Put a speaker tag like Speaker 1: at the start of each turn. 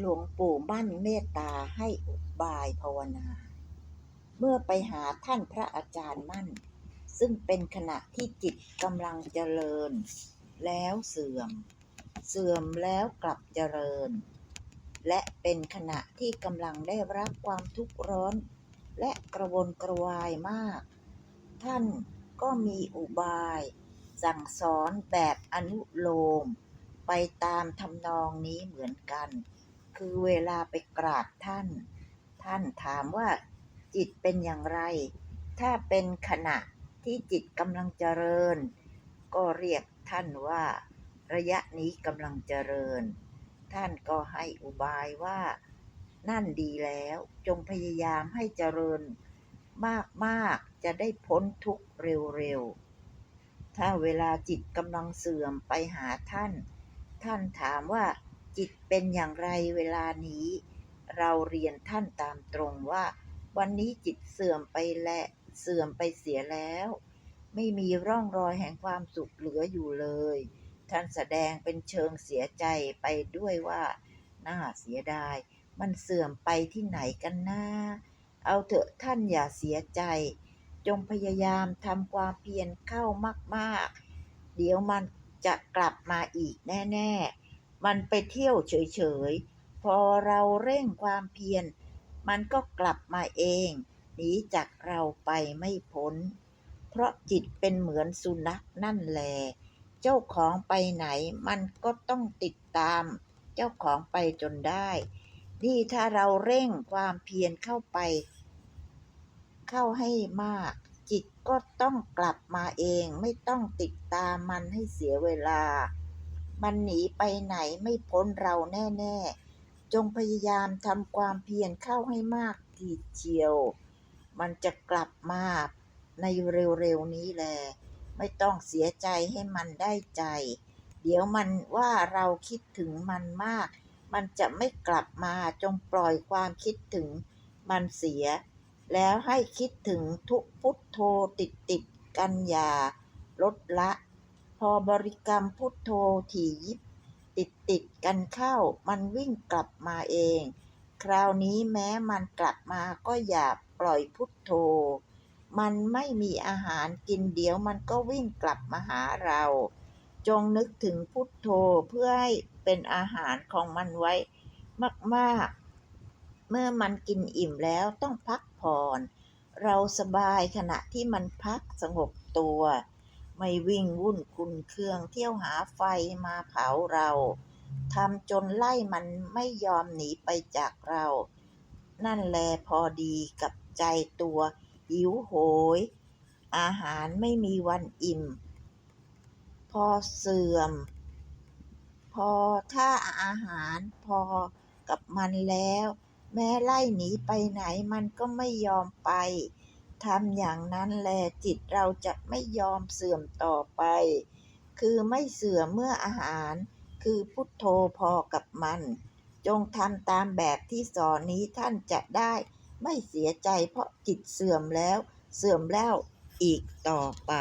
Speaker 1: หลวงปู่มั่นเมตตาให้อุบายภาวนา เมื่อไปหาท่านพระอาจารย์มั่น ซึ่งเป็นขณะที่จิตกำลังเจริญ แล้วเสื่อม เสื่อมแล้วกลับเจริญ และเป็นขณะที่กำลังได้รับความทุกข์ร้อน และกระวนกระวายมาก ท่านก็มีอุบาย สั่งสอนแบบอนุโลม ไปตามทำนองนี้เหมือนกัน คือเวลาไปกราบท่าน ท่านถามว่าจิตเป็นอย่างไร ถ้าเป็นขณะที่จิตกำลังเจริญ ก็เรียกท่านว่า ระยะนี้กำลังเจริญ ท่านก็ให้อุบายว่า นั่นดีแล้วจงพยายามให้เจริญ มากๆจะได้พ้นทุกข์เร็วๆ ถ้าเวลาจิตกำลังเสื่อมไปหาท่าน ท่านถามว่า จิตเป็นอย่างไรเวลานี้ เราเรียนท่านตามตรงว่า วันนี้จิตเสื่อมไปและเสื่อมไปเสียแล้ว ไม่มีร่องรอยแห่งความสุขเหลืออยู่เลย ท่านแสดงเป็นเชิงเสียใจไปด้วยว่า น่าเสียดาย มันเสื่อมไปที่ไหนกันนะเอาเถอะท่านอย่าเสียใจ จงพยายามทำความเพียรเข้ามาก ๆ เดี๋ยวมันจะกลับมาอีกแน่ ๆ มันไปเที่ยวเฉยๆ พอเราเร่งความเพียร มันก็กลับมาเอง หนีจากเราไปไม่พ้น เพราะจิตเป็นเหมือนสุนัขนั่นแหลเจ้าของไปไหนมันก็ต้องติดตาม เจ้าของไปจนได้ นี่ถ้าเราเร่งความเพียรเข้าไป เข้าให้มาก จิตก็ต้องกลับมาเอง ไม่ต้องติดตามมันให้เสียเวลา มันหนีไปไหนไม่พ้นเราแน่ๆ จงพยายามทำความเพียรเข้าให้มากทีเชียว มันจะกลับมาในเร็วๆนี้แหละไม่ต้องเสียใจให้มันได้ใจ เดี๋ยวมันว่าเราคิดถึงมันมาก มันจะไม่กลับมาจงปล่อยความคิดถึงมันเสีย แล้วให้คิดถึงทุกพุทโธติดติดกันอย่าลดละ พอบริกรรมพุทโธถี่ยิบ ติดติดกันเข้า มันวิ่งกลับมาเอง คราวนี้แม้มันกลับมาก็อย่าปล่อยพุทโธ มันไม่มีอาหารกินเดี๋ยวมันก็วิ่งกลับมาหาเรา จงนึกถึงพุทโธเพื่อให้เป็นอาหารของมันไว้มากๆ เมื่อมันกินอิ่มแล้วต้องพักผ่อน เราสบายขณะที่มันพักสงบตัว ไม่วิ่งวุ่นคุณเครื่องเที่ยวหาไฟมาเผาเราทำจนไล่มันไม่ยอมหนีไปจากเรา นั่นแลพอดีกับใจตัวหิวโหย อาหารไม่มีวันอิ่ม พอเสื่อม พอถ้าอาหารพอกับมันแล้ว แม้ไล่หนีไปไหนมันก็ไม่ยอมไป ทำอย่างนั้นแลจิตเราจะไม่ยอมเสื่อมต่อไป คือไม่เสื่อมเมื่ออาหาร คือพุทโธพอกับมัน จงทำตามแบบที่สอนนี้ท่านจะได้ไม่เสียใจเพราะจิตเสื่อมแล้ว เสื่อมแล้วอีกต่อไป